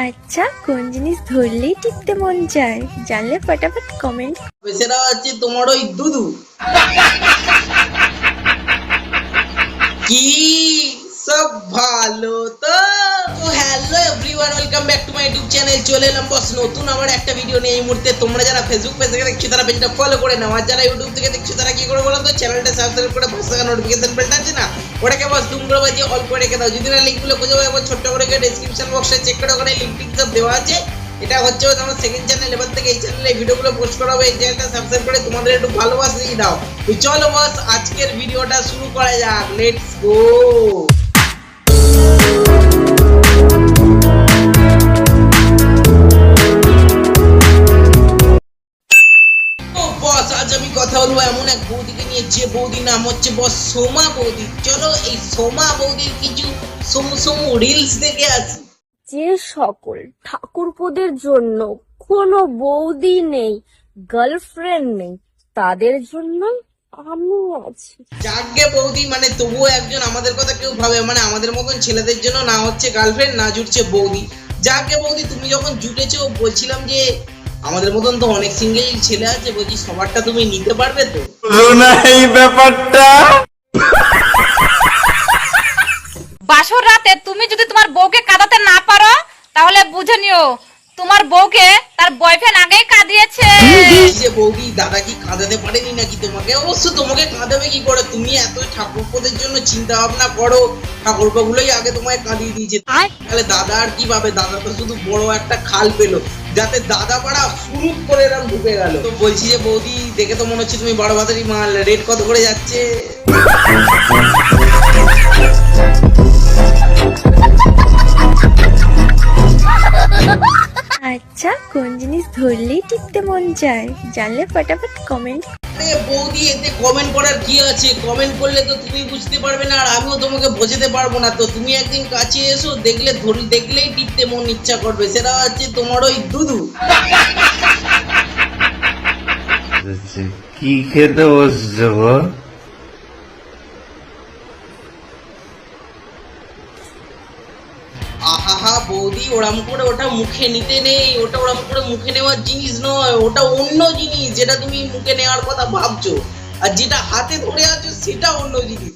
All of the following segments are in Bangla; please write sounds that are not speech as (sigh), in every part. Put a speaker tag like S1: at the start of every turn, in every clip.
S1: আচ্ছা কোন জিনিস ধরলেই টিপতে মন চায়? জানলে ফটাফট কমেন্ট
S2: সেটা হচ্ছে তোমার ওই দুদু কি welcome back to my YouTube channel চলে এলাম বস নতুন আমার একটা ভিডিও নিয়ে এই মুহূর্তে। তোমরা যারা ফেসবুক পেজ থেকে দেখছ, তারা পেজটা ফলো করে নাও। আর যারা ইউটিউব থেকে দেখছ, তারা কি করে বলো তো চ্যানেলটা সাবস্ক্রাইব করে পাশে থাকা নোটিফিকেশন বেলটা আছে না? ওটাকে বস দুম করে বাজিয়ে অল করে রেখে দাও। যদি না লিঙ্কগুলো খুঁজে পাবে, একবার ছোট্ট করে ডেসক্রিপশন বক্সে চেক করে ওখানে লিঙ্ক টিঙ্ক সব দেওয়া আছে। এটা হচ্ছে হচ্ছে আমার সেকেন্ড চ্যানেল এবার থেকে এই চ্যানেলে ভিডিওগুলো পোস্ট করা হবে। এই চ্যানেলটা সাবস্ক্রাইব করে তোমাদের একটু ভালোবাসা দিয়ে দাও। তো চলো বস আজকের ভিডিওটা শুরু করা যাক। লেটস গো এক বৌদিকে নিয়ে যে বৌদির নাম হচ্ছে বস সোমা বৌদি। চলো এই সোমা বৌদির কিছু সমু সমু রিলস দেখে আসি।
S3: যে সকল ঠাকুরপোদের জন্য কোনো বৌদি নেই গার্লফ্রেন্ড নেই তাদের জন্য আমি আছি।
S2: যাকে বৌদি মানে তবুও একজন আমাদের কথা কেউ ভাবে মানে আমাদের মতন ছেলেদের জন্য না হচ্ছে গার্লফ্রেন্ড না জুটছে বৌদি। যাকে বৌদি তুমি যখন জুটেছো বলছিলাম যে আমাদের মতন তো অনেক সিঙ্গেল ছেলে আছে বলছি সবারটা তুমি নিতে পারবে তো?
S4: না এই ব্যাপারটা।
S5: বাসর রাতে তুমি যদি তোমার বউকে কাঁদাতে না পারো তাহলে বুঝে নিও। তোমার বউকে তার বয়ফ্রেন্ড আগেই কাঁদিয়েছে।
S2: এই যে বৌদি দাদা কি কাঁদাতে পারেনি নাকি তোমাকে? অবশ্য তোমাকে কাঁদাবে কি করে? তুমি এত ঠাকুরপোদের জন্য চিন্তা ভাবনা করো। ঠাকুরপোগুলোই আগে তোমায় কাঁদিয়ে দিয়েছে। তাহলে দাদা আর কি ভাবে দাদা তো শুধু বড় একটা খাল পেল যাতে দাদা পাড়া শুরু করে এরকম ঢুকে গেল। তো বলছি যে বৌদি দেখে তো মনে হচ্ছে তুমি বড় বাজারি মাল রেট কত করে যাচ্ছে?
S1: আচ্ছা কোন জিনিস ধরলেই টিপতে মন চায়? জানলে ফটাফট কমেন্ট
S2: আরে বৌদি এতে কমেন্ট করার কি আছে? কমেন্ট করলে তো তুমি বুঝতে পারবে না আর আমিও তোমাকে বোঝাতে পারব না তো। তুমি একদিন কাছে এসো দেখলে ধরি দেখলেই টিপতে মন ইচ্ছা করবে। সেটা হচ্ছে তোমার ওই দুদু
S4: কি খেতে বসছো
S2: আহা বৌদি, ওরম করে ওটা মুখে নিতে নেই, ওটা ওরম করে মুখে নেওয়ার জিনিস নয়, ওটা অন্য জিনিস যেটা তুমি মুখে নেওয়ার কথা ভাবছ। আর যেটা হাতে ধরে আছো, সেটা অন্য জিনিস।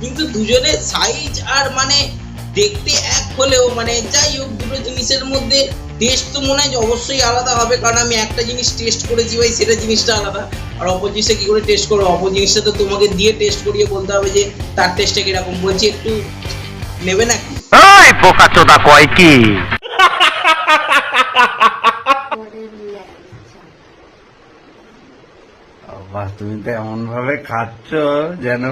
S2: কিন্তু দুজনের সাইজ আর মানে দেখতে হলেও মানে যাই হোক দুটো জিনিসের মধ্যে টেস্ট তো মনে হয় যে অবশ্যই আলাদা হবে। কারণ আমি একটা জিনিস টেস্ট করেছি ভাই সেটা জিনিসটা আলাদা। আর অপর জিনিসটা কি করে টেস্ট করব? অপর জিনিসটা তো তোমাকে দিয়ে টেস্ট করিয়ে বলতে হবে যে তার টেস্টটা কীরকম। বলছি একটু নেবে নাকি?
S6: ওই বোকা চোদা কয় কি?
S4: তুমি তো এমন ভাবে খাচ্ছ যেন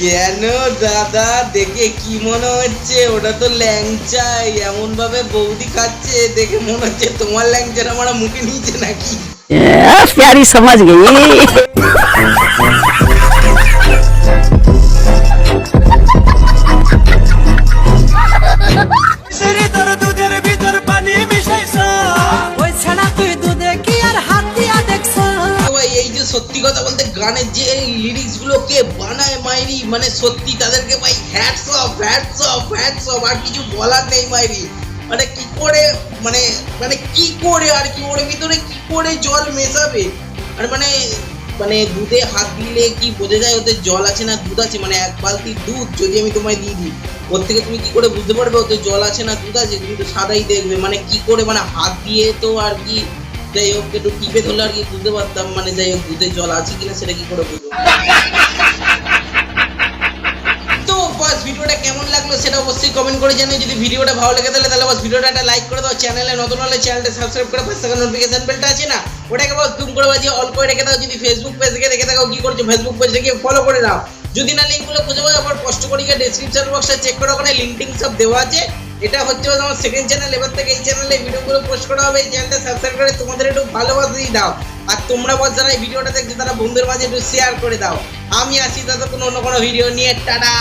S2: কেন দাদা? দেখে কি মনে হচ্ছে? ওটা তো ল্যাংচাই এমন ভাবে বৌদি খাচ্ছে দেখে মনে হচ্ছে তোমার ল্যাংচার আমার মুখে নিচে নাকি? প্যারি সমাজ গেই। সত্যি কথা বলতে গানের যে লিরিক্স বানায় মাইরি মানে সত্যি তাদেরকে ভাই hats off hats off hats off আর কিছু বলার নেই মাইরি। মানে কি করে মানে মানে কি করে আর কি, ওর ভিতরে কি করে জল মেশাবে? আর মানে মানে দুধে হাত দিলে কি বোঝা যায় ওতে জল আছে না দুধ আছে? মানে এক বালতি দুধ যদি আমি তোমায় দিয়ে দিই, ওর থেকে তুমি কি করে বুঝতে পারবে ওতে জল আছে না দুধ আছে? তুমি তো সাদাই দেখবে। মানে কি করে মানে হাত দিয়ে তো আর কি যাই হোক, একটু টিপে ধরলে আর কি বুঝতে পারতাম মানে যাই হোক দুধে জল আছে কিনা সেটা কি করে বুঝব? (laughs) তো বাস, ভিডিওটা কেমন লাগল সেটা অবশ্যই কমেন্ট করে জানিয়ে যদি ভিডিওটা ভালো লেগে তাহলে তাহলে বাস, ভিডিওটা একটা লাইক করে দাও। চ্যানেলে নতুন হলে চ্যানেলটা সাবস্ক্রাইব করে পাশে থাকা নোটিফিকেশন বেলটা আছে না? ওটাকে বাস জুম করে বাজিয়ে অল করে রেখে দাও। যদি ফেসবুক পেজ থেকে দেখে থাকো, কি করছ? ফেসবুক পেজ থেকে ফলো করে দাও যদি না লিঙ্কগুলো খুঁজে পাও আবার কষ্ট করে, গিয়ে ডেসক্রিপশন বক্সে চেক করে, ওখানে লিঙ্ক সব দেওয়া আছে। এটা হচ্ছে তোমার সেকেন্ড চ্যানেল এবার থেকে এই চ্যানেলে ভিডিওগুলো পোস্ট করা হবে, এই চ্যানেলটা সাবস্ক্রাইব করে তোমাদের একটু ভালোবাসা দিয়ে দাও। আর তোমরা বল যারা এই ভিডিওটা দেখছ, তারা বন্ধুর মাঝে একটু শেয়ার করে দাও। আমি আসি কোনো অন্য কোনো ভিডিও নিয়ে, টাটা!